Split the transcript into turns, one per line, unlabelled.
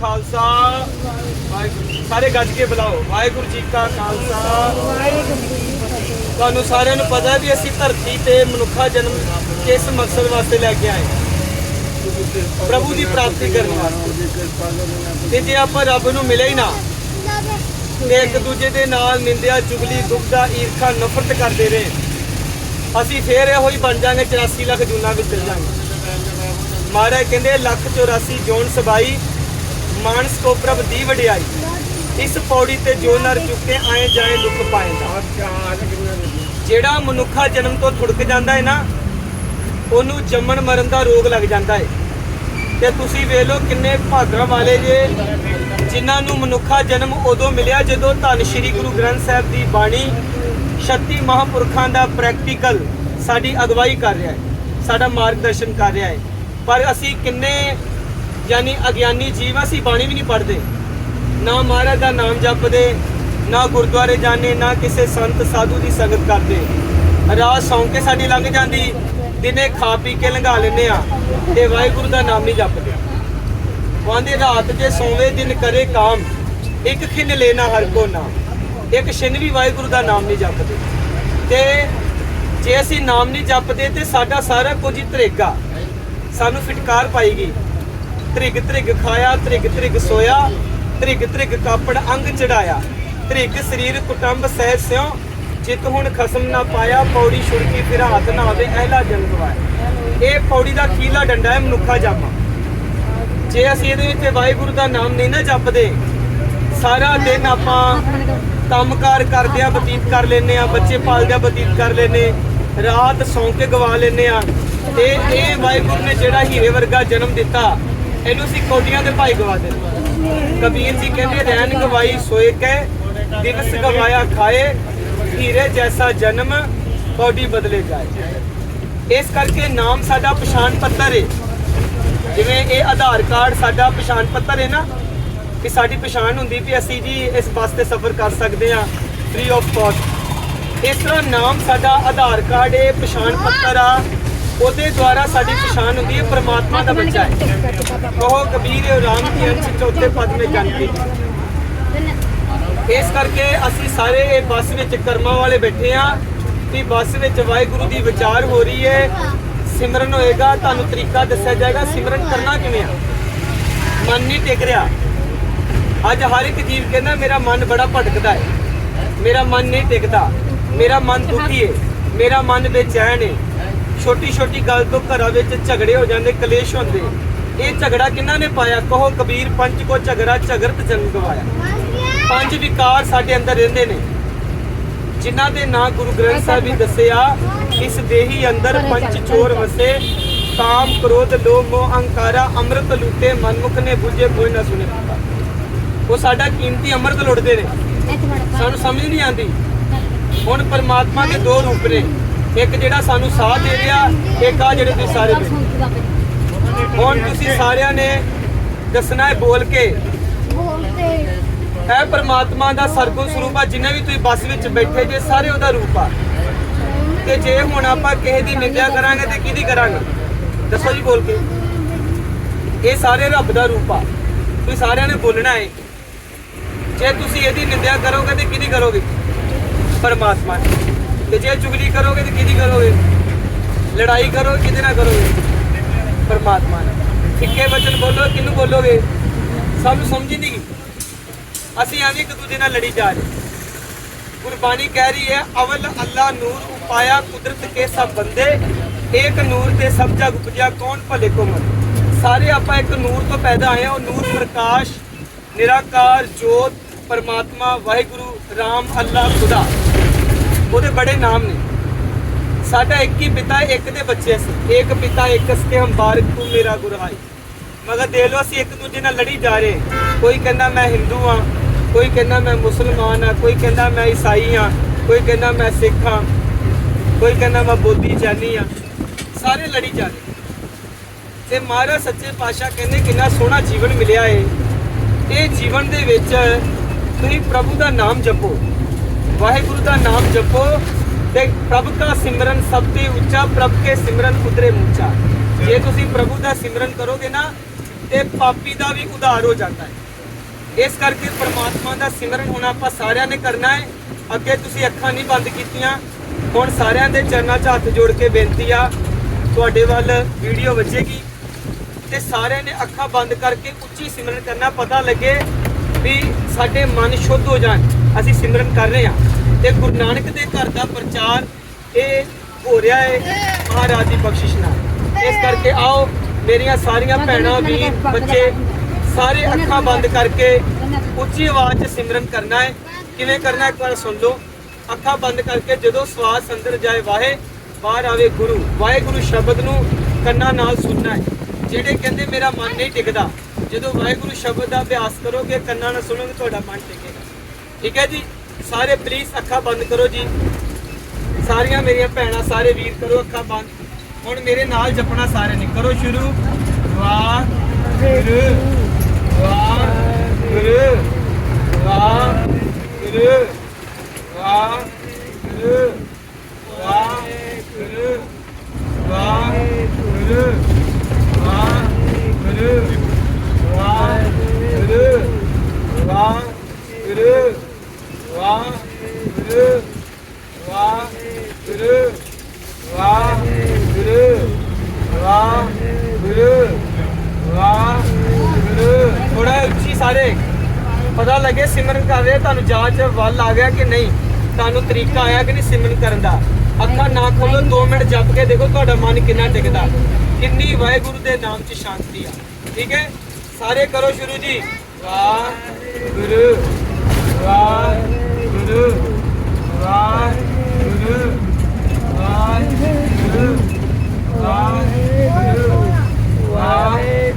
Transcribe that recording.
ਖਾਲਸਾ, ਵਾਹਿਗੁਰੂ ਸਾਰੇ ਗੱਜ ਕੇ ਬੁਲਾਓ। ਵਾਹਿਗੁਰੂ ਜੀ ਕਾ ਖਾਲਸਾ। ਤੁਹਾਨੂੰ ਸਾਰਿਆਂ ਨੂੰ ਪਤਾ ਵੀ ਅਸੀਂ ਧਰਤੀ ਤੇ ਮਨੁੱਖਾ ਜਨਮ ਕਿਸ ਮਕਸਦ ਵਾਸਤੇ ਲੈ ਕੇ ਆਏ ਪ੍ਰਭੂ ਦੀ ਪ੍ਰਾਪਤੀ ਕਰਨ ਵਾਸਤੇ। ਤੇ ਜੇ ਆਪਾਂ ਰੱਬ ਨੂੰ ਮਿਲੇ ਹੀ ਨਾ, ਤੇ ਇੱਕ ਦੂਜੇ ਦੇ ਨਾਲ ਨਿੰਦਿਆ, ਚੁਗਲੀ ਦੁਬਦਾ ਈਰਖਾ, ਨਫ਼ਰਤ ਕਰਦੇ ਰਹੇ। ਅਸੀਂ ਫੇਰ ਇਹੋ ਹੀ ਬਣ ਜਾਾਂਗੇ 84 ਲੱਖ ਜੂਨਾ ਵਿੱਚ ਚਲ ਜਾਾਂਗੇ। ਮਹਾਰਾਜ ਕਹਿੰਦੇ, ਲੱਖ 84 ਜੋਨ ਸਬਾਈ ਮਾਨਸ ਕੋ ਪ੍ਰਭ ਦੀ ਵਡਿਆਈ। ਇਸ ਪੌੜੀ ਤੇ ਜੋ ਨਰ ਚੁੱਕੇ ਆਏ ਜਾਏ ਦੁੱਖ ਪਾਏਗਾ ਜਿਹੜਾ ਮਨੁੱਖਾ ਜਨਮ ਤੋਂ ਥੁੜਕ ਜਾਂਦਾ ਹੈ ਨਾ ਉਹਨੂੰ ਜੰਮਣ ਮਰਨ ਦਾ ਰੋਗ ਲੱਗ ਜਾਂਦਾ ਹੈ। ਤੇ ਤੁਸੀਂ ਵੇਖ ਲਓ ਕਿੰਨੇ ਭਾਗਾਂ ਵਾਲੇ ਜੇ ਜਿਨ੍ਹਾਂ ਨੂੰ ਮਨੁੱਖਾ ਜਨਮ ਉਦੋਂ ਮਿਲਿਆ ਜਦੋਂ ਧੰਨ ਸ਼੍ਰੀ ਗੁਰੂ ਗ੍ਰੰਥ ਸਾਹਿਬ ਦੀ ਬਾਣੀ 36 ਮਹਾਪੁਰਖਾਂ ਦਾ ਪ੍ਰੈਕਟੀਕਲ ਸਾਡੀ ਅਗਵਾਈ ਕਰ ਰਿਹਾ ਹੈ ਸਾਡਾ ਮਾਰਗਦਰਸ਼ਨ ਕਰ ਰਿਹਾ ਹੈ। ਪਰ ਅਸੀਂ ਕਿੰਨੇ ਯਾਨੀ ਅਗਿਆਨੀ ਜੀਵ ਅਸੀਂ ਬਾਣੀ ਵੀ ਨਹੀਂ ਪੜ੍ਹਦੇ। ਨਾ ਮਹਾਰਾਜ ਦਾ ਨਾਮ ਜਪਦੇ, ਨਾ ਗੁਰਦੁਆਰੇ ਜਾਂਦੇ, ਨਾ ਕਿਸੇ ਸੰਤ, ਸਾਧੂ ਦੀ ਸੰਗਤ ਕਰਦੇ। ਰਾਤ ਸੌਂ ਕੇ ਸਾਡੀ ਲੰਘ ਜਾਂਦੀ, ਦਿਨੇ ਖਾ ਪੀ ਕੇ ਲੰਘਾ ਲੈਂਦੇ ਆ ਤੇ ਵਾਹਿਗੁਰੂ ਦਾ ਨਾਮ ਨਹੀਂ ਜਪਦੇ। ਵਾਂਦੇ ਰਾਤ ਜੇ ਸੋਵੇ ਦਿਨ ਕਰੇ ਕਾਮ, ਇੱਕ ਖਿੰਨ ਲੈਣਾ ਹਰ ਕੋ ਨਾਮ ਇੱਕ ਛਿੰਨ ਵੀ ਵਾਹਿਗੁਰੂ ਦਾ ਨਾਮ ਨਹੀਂ ਜਪਦੇ। ਤੇ ਜੇ ਅਸੀਂ ਨਾਮ ਨਹੀਂ ਜਪਦੇ ਤੇ ਸਾਡਾ ਸਾਰਾ ਕੁਝ ਹੀ ਧਰੇਗਾ ਸਾਨੂੰ ਫਿਟਕਾਰ ਪਾਏਗੀ ਤ੍ਰਿਗ ਤ੍ਰਿਗ ਖਾਇਆ, ਤ੍ਰਿਗ ਤ੍ਰਿਗ ਸੋਇਆ, ਤ੍ਰਿਗ ਤ੍ਰਿਗ ਕਾਪੜ ਅੰਗ ਚੜਾਇਆ। ਤ੍ਰਿਗ ਸਰੀਰ ਕੁਟੰਬ ਸਹਿ ਸਿਉ ਚਿਤ ਹੁਣ ਖਸਮ ਨਾ ਪਾਇਆ, ਪੌੜੀ ਛੁੜਕੀ ਫਿਰ ਹੱਥ ਨਾ ਆਵੇ ਐਲਾ ਜਨ ਇਹ ਪੌੜੀ ਦਾ ਖੀਲਾ ਡੰਡਾ ਹੈ, ਮਨੁੱਖਾ ਜਾਮਾ। ਜੇ ਅਸੀਂ ਇਹਦੇ ਵਿੱਚ ਵਾਹਿਗੁਰੂ ਦਾ ਨਾਮ ਨਹੀਂ ਨਾ ਜਪਦੇ, ਸਾਰਾ ਦਿਨ ਆਪਾਂ ਕੰਮਕਾਰ ਕਰਦਿਆਂ ਬਤੀਤ ਕਰ ਲੈਨੇ ਆ ਬੱਚੇ ਪਾਲਦਿਆਂ ਬਤੀਤ ਕਰ ਲੈਨੇ ਰਾਤ ਸੌਂ ਕੇ ਗਵਾ ਲੈਨੇ ਆ ਤੇ ਇਹ ਵਾਹਿਗੁਰੂ ਨੇ ਜਿਹੜਾ ਹੀਰੇ ਵਰਗਾ ਜਨਮ ਦਿੱਤਾ ਇਹਨੂੰ ਅਸੀਂ ਕੋਟੀਆਂ ਦੇ ਭਾਈ ਗਵਾ ਦਿੰਦੇ ਕਬੀਰ ਜੀ ਕਹਿੰਦੇ, ਰਹਿਣ ਗਵਾਈ ਸੋਏ ਕੈ, ਦਿਵਸ ਗਵਾਇਆ ਖਾਏ, ਹੀਰੇ ਜੈਸਾ ਜਨਮ ਕੋਡੀ ਬਦਲੇ ਜਾਏ। ਇਸ ਕਰਕੇ ਨਾਮ ਸਾਡਾ ਪਛਾਣ ਪੱਤਰ ਏ। ਜਿਵੇਂ ਇਹ ਆਧਾਰ ਕਾਰਡ ਸਾਡਾ ਪਛਾਣ ਪੱਤਰ ਏ ਨਾ ਕਿ ਸਾਡੀ ਪਛਾਣ ਹੁੰਦੀ ਵੀ ਅਸੀਂ ਜੀ ਇਸ ਬੱਸ ਤੇ ਸਫ਼ਰ ਕਰ ਸਕਦੇ ਹਾਂ ਫ੍ਰੀ ਆਫ ਕਾਸਟ ਇਸ ਤਰ੍ਹਾਂ ਨਾਮ ਸਾਡਾ ਆਧਾਰ ਕਾਰਡ ਏ, ਪਛਾਣ ਪੱਤਰ ਆ। ਉਹਦੇ ਦੁਆਰਾ ਸਾਡੀ ਪਛਾਣ ਹੁੰਦੀ ਹੈ, ਪ੍ਰਮਾਤਮਾ ਦਾ ਬੱਚਾ ਹੈ। ਕਹੋ ਕਬੀਰ ਰਾਮ ਕੀ ਅੰਸ਼ ਚੌਥੇ ਪਦ ਵਿੱਚ ਜਨ ਇਸ ਕਰਕੇ ਅਸੀਂ ਸਾਰੇ ਇਹ ਬੱਸ ਵਿੱਚ ਕਰਮਾਂ ਵਾਲੇ ਬੈਠੇ ਆ ਕਿ ਬੱਸ ਵਿੱਚ ਵਾਹਿਗੁਰੂ ਦੀ ਵਿਚਾਰ ਹੋ ਰਹੀ ਹੈ। ਸਿਮਰਨ ਹੋਏਗਾ, ਤੁਹਾਨੂੰ ਤਰੀਕਾ ਦੱਸਿਆ ਜਾਏਗਾ, ਸਿਮਰਨ ਕਰਨਾ ਕਿਵੇਂ ਆ? ਮਨ ਨਹੀਂ ਟਿਕ ਰਿਹਾ। ਅੱਜ ਹਰ ਇੱਕ ਜੀਵ ਕਹਿੰਦਾ, ਮੇਰਾ ਮਨ ਬੜਾ ਭਟਕਦਾ ਹੈ। ਮੇਰਾ ਮਨ ਨਹੀਂ ਟਿਕਦਾ। ਮੇਰਾ ਮਨ ਦੁਖੀ ਹੈ। ਮੇਰਾ ਮਨ ਬੇਚੈਨ ਹੈ। ਛੋਟੀ ਛੋਟੀ ਗੱਲ ਤੋਂ ਘਰਾਂ ਵਿੱਚ ਝਗੜੇ ਹੋ ਜਾਂਦੇ ਕਲੇਸ਼ ਹੁੰਦੇ। ਇਹ ਝਗੜਾ ਕਿਹਨਾਂ ਨੇ ਪਾਇਆ? ਕਹੋ ਕਬੀਰ ਪੰਜ ਕੋ ਝਗੜਾ ਝਗਰਤ ਜਨਮ ਗਵਾਇਆ। ਪੰਜ ਵਿਕਾਰ ਸਾਡੇ ਅੰਦਰ ਰਹਿੰਦੇ ਨੇ। ਜਿਨ੍ਹਾਂ ਦੇ ਨਾਂ ਗੁਰੂ ਗ੍ਰੰਥ ਸਾਹਿਬ ਵੀ ਦੱਸਿਆ ਇਸ ਦੇਹੀ ਅੰਦਰ ਪੰਜ ਚੋਰ ਵਸੇ ਕਾਮ ਕ੍ਰੋਧ ਲੋਭ ਮੋਹ ਅਹੰਕਾਰਾ ਅੰਮ੍ਰਿਤ ਲੁੱਟੇ ਮਨਮੁਖ ਨੇ ਬੁਝੇ ਕੋਈ ਨਾ ਸੁਣੇ। ਉਹ ਸਾਡਾ ਕੀਮਤੀ ਅੰਮ੍ਰਿਤ ਲੁੱਟਦੇ ਨੇ। ਸਾਨੂੰ ਸਮਝ ਨਹੀਂ ਆਉਂਦੀ। ਹੁਣ ਪਰਮਾਤਮਾ ਦੇ ਦੋ ਰੂਪ ਨੇ। ਇੱਕ ਜਿਹੜਾ ਸਾਨੂੰ ਸਾਥ ਦੇ ਰਿਹਾ, ਇੱਕ ਆ ਜਿਹੜੇ ਤੁਸੀਂ ਸਾਰੇ ਹੁਣ ਤੁਸੀਂ ਸਾਰਿਆਂ ਨੇ ਦੱਸਣਾ ਹੈ ਬੋਲ ਕੇ। ਇਹ ਪਰਮਾਤਮਾ ਦਾ ਸਰਗੁਣ ਸਰੂਪ ਆ, ਜਿੰਨੇ ਵੀ ਤੁਸੀਂ ਬੱਸ ਵਿੱਚ ਬੈਠੇ ਜੇ, ਸਾਰੇ ਉਹਦਾ ਰੂਪ ਆ। ਤੇ ਜੇ ਹੁਣ ਆਪਾਂ ਕਿਸੇ ਦੀ ਨਿੰਦਿਆ ਕਰਾਂਗੇ ਤੇ ਕਿਹਦੀ ਕਰਾਂਗੇ? ਦੱਸੋ ਜੀ ਬੋਲ ਕੇ। ਇਹ ਸਾਰੇ ਰੱਬ ਦਾ ਰੂਪ ਆ। ਤੁਸੀਂ ਸਾਰਿਆਂ ਨੇ ਬੋਲਣਾ ਹੈ। ਜੇ ਤੁਸੀਂ ਇਹਦੀ ਨਿੰਦਿਆ ਕਰੋਗੇ ਤੇ ਕਿਹਦੀ ਕਰੋਗੇ? ਪਰਮਾਤਮਾ ਦੀ। ਤੇ ਜੇ ਚੁਗਲੀ ਕਰੋਗੇ ਤੇ ਕਿਹਦੀ ਕਰੋਗੇ? ਲੜਾਈ ਕਰੋ, ਕਿਹਦੇ ਨਾਲ ਕਰੋਗੇ? ਪਰਮਾਤਮਾ ਨਾਲ। ਇੱਕੇ ਵਚਨ ਬੋਲੋ, ਕਿਹਨੂੰ ਬੋਲੋਗੇ? ਸਾਨੂੰ ਸਮਝ ਨਹੀਂ ਅਸੀਂ ਐਵੇਂ ਇੱਕ ਦੂਜੇ ਨਾਲ ਲੜੀ ਜਾ ਰਹੇ ਗੁਰਬਾਣੀ ਕਹਿ ਰਹੀ ਹੈ, ਅਵਲ ਅੱਲਾ ਨੂਰ ਉਪਾਇਆ ਕੁਦਰਤ ਕੇ ਸਭ ਬੰਦੇ, ਏਕ ਨੂਰ ਤੇ ਸਭ ਜਗ ਉਪਜਿਆ, ਕੌਣ ਭਲੇ ਕੋ ਮਨ ਸਾਰੇ ਆਪਾਂ ਇੱਕ ਨੂਰ ਤੋਂ ਪੈਦਾ ਆਏ ਹਾਂ, ਉਹ ਨੂਰ ਪ੍ਰਕਾਸ਼, ਨਿਰਾਕਾਰ, ਜੋਤ, ਪਰਮਾਤਮਾ, ਵਾਹਿਗੁਰੂ, ਰਾਮ, ਅੱਲਾ, ਖੁਦਾ। ਉਹਦੇ ਬੜੇ ਨਾਮ ਨੇ। ਸਾਡਾ ਇੱਕ ਹੀ ਪਿਤਾ, ਇੱਕ ਦੇ ਬੱਚੇ ਸੀ। ਇੱਕ ਪਿਤਾ, ਇੱਕ ਸਤੇ ਹਮ ਬਾਰਕ ਤੂੰ ਮੇਰਾ ਗੁਰਹਾਈ ਮਗਰ ਦੇਖ ਲਓ, ਅਸੀਂ ਇੱਕ ਦੂਜੇ ਨਾਲ ਲੜੀ ਜਾ ਰਹੇ ਕੋਈ ਕਹਿੰਦਾ ਮੈਂ ਹਿੰਦੂ ਆ ਕੋਈ ਕਹਿੰਦਾ ਮੈਂ ਮੁਸਲਮਾਨ ਆ ਕੋਈ ਕਹਿੰਦਾ ਮੈਂ ਈਸਾਈ ਆ ਕੋਈ ਕਹਿੰਦਾ ਮੈਂ ਸਿੱਖ ਆ ਕੋਈ ਕਹਿੰਦਾ ਮੈਂ ਬੋਧੀ ਜਾਨੀ ਆ ਸਾਰੇ ਲੜੀ ਜਾ ਰਹੇ ਤੇ ਮਹਾਰਾਜ ਸੱਚੇ ਪਾਤਸ਼ਾਹ ਕਹਿੰਦੇ ਕਿੰਨਾ ਸੋਹਣਾ ਜੀਵਨ ਮਿਲਿਆ ਏ। ਇਹ ਜੀਵਨ ਦੇ ਵਿੱਚ ਤੁਸੀਂ ਪ੍ਰਭੂ ਦਾ ਨਾਮ ਜਪੋ। ਵਾਹਿਗੁਰੂ ਦਾ ਨਾਮ ਜਪੋ ਤੇ ਪ੍ਰਭ ਦਾ ਸਿਮਰਨ ਸਭ ਤੇ ਉੱਚਾ ਪ੍ਰਭ ਕੇ ਸਿਮਰਨ ਉਤਰੇ ਮੁੱਚਾ। ਜੇ ਤੁਸੀਂ ਪ੍ਰਭੂ ਦਾ ਸਿਮਰਨ ਕਰੋਗੇ ਨਾ ਤੇ ਪਾਪੀ ਦਾ ਵੀ ਉਧਾਰ ਹੋ ਜਾਂਦਾ ਹੈ। ਇਸ ਕਰਕੇ ਪ੍ਰਮਾਤਮਾ ਦਾ ਸਿਮਰਨ ਹੁਣ ਆਪਾਂ ਸਾਰਿਆਂ ਨੇ ਕਰਨਾ ਹੈ। ਅੱਗੇ ਤੁਸੀਂ ਅੱਖਾਂ ਨਹੀਂ ਬੰਦ ਕੀਤੀਆਂ। ਹੁਣ ਸਾਰਿਆਂ ਦੇ ਚਰਨਾਂ 'ਚ ਹੱਥ ਜੋੜ ਕੇ ਬੇਨਤੀ ਆ ਤੁਹਾਡੇ ਵੱਲ ਵੀਡੀਓ ਵੱਜੇਗੀ। ਤੇ ਸਾਰਿਆਂ ਨੇ ਅੱਖਾਂ ਬੰਦ ਕਰਕੇ ਉੱਚੀ ਸਿਮਰਨ ਕਰਨਾ ਪਤਾ ਲੱਗੇ ਵੀ ਸਾਡੇ ਮਨ ਸ਼ੁੱਧ ਹੋ ਜਾਣ। ਅਸੀਂ ਸਿਮਰਨ ਕਰ ਰਹੇ ਹਾਂ। ਤੇ ਗੁਰੂ ਨਾਨਕ ਦੇ ਘਰ ਦਾ ਪ੍ਰਚਾਰ ਇਹ ਹੋ ਰਿਹਾ ਹੈ ਮਹਾਰਾਜ ਦੀ ਬਖਸ਼ਿਸ਼ ਨਾਲ। ਇਸ ਕਰਕੇ ਆਓ ਮੇਰੀਆਂ ਸਾਰੀਆਂ ਭੈਣਾਂ ਵੀਰ ਬੱਚੇ ਸਾਰੇ ਅੱਖਾਂ ਬੰਦ ਕਰਕੇ ਉੱਚੀ ਆਵਾਜ਼ 'ਚ ਸਿਮਰਨ ਕਰਨਾ ਹੈ। ਕਿਵੇਂ ਕਰਨਾ ਇੱਕ ਵਾਰ ਸੁਣ ਲਓ। ਅੱਖਾਂ ਬੰਦ ਕਰਕੇ ਜਦੋਂ ਸਵਾਸ ਅੰਦਰ ਜਾਏ ਵਾਹੇ ਬਾਹਰ ਆਵੇ ਗੁਰੂ। ਵਾਹਿਗੁਰੂ ਸ਼ਬਦ ਨੂੰ ਕੰਨਾਂ ਨਾਲ ਸੁਣਨਾ ਹੈ। ਜਿਹੜੇ ਕਹਿੰਦੇ ਮੇਰਾ ਮਨ ਨਹੀਂ ਟਿਕਦਾ। ਜਦੋਂ ਵਾਹਿਗੁਰੂ ਸ਼ਬਦ ਦਾ ਅਭਿਆਸ ਕਰੋਗੇ ਕੰਨਾਂ ਨਾਲ ਸੁਣੋਗੇ ਤੁਹਾਡਾ ਮਨ ਟਿਕੇਗਾ। ਠੀਕ ਹੈ ਜੀ? ਸਾਰੇ ਪਲੀਜ਼ ਅੱਖਾਂ ਬੰਦ ਕਰੋ ਜੀ। ਸਾਰੀਆਂ ਮੇਰੀਆਂ ਭੈਣਾਂ, ਸਾਰੇ ਵੀਰ ਕਰੋ ਅੱਖਾਂ ਬੰਦ। ਹੁਣ ਮੇਰੇ ਨਾਲ ਜਪਣਾ ਸਾਰੇ ਨੇ। ਕਰੋ ਸ਼ੁਰੂ। ਵਾਹਿਗੁਰੂ। ਵਾਹਿਗੁਰੂ। ਸਾਰੇ ਪਤਾ ਲੱਗੇ ਸਿਮਰਨ ਕਰਦੇ ਤੁਹਾਨੂੰ ਜਾਂਚ ਵੱਲ ਆ ਗਿਆ ਕਿ ਨਹੀਂ? ਤੁਹਾਨੂੰ ਤਰੀਕਾ ਆਇਆ ਕਿ ਨਹੀਂ ਸਿਮਰਨ ਕਰਨ ਦਾ? ਅੱਖਾਂ ਨਾ ਖੋਲੋ 2 ਮਿੰਟ ਜਪ ਕੇ ਦੇਖੋ ਤੁਹਾਡਾ ਮਨ ਕਿੰਨਾ ਟਿਕਦਾ। ਕਿੰਨੀ ਵਾਹਿਗੁਰੂ ਦੇ ਨਾਮ 'ਚ ਸ਼ਾਂਤੀ ਆ। ਠੀਕ ਹੈ? ਸਾਰੇ ਕਰੋ ਸ਼ੁਰੂ ਜੀ। ਵਾਹਿਗੁਰੂ ਵਾਹਿਗੁਰੂ ਵਾਹਿਗੁਰੂ ਵਾਹਿਗੁਰੂ ਵਾਹਿਗੁਰੂ ਵਾਹਿਗੁਰੂ।